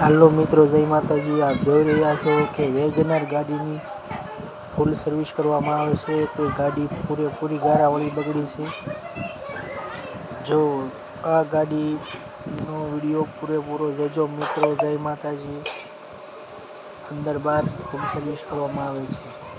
હાલો મિત્રો, જય માતાજી. આપ જોઈ રહ્યા છો કે વેગનર ગાડીની ફૂલ સર્વિસ કરવામાં આવે છે. તે ગાડી પૂરેપૂરી ગારાવાળી બગડી છે. જો આ ગાડીનો વીડિયો પૂરેપૂરો જોજો મિત્રો. જય માતાજી. અંદર બાર ફૂલ સર્વિસ કરવામાં આવે છે.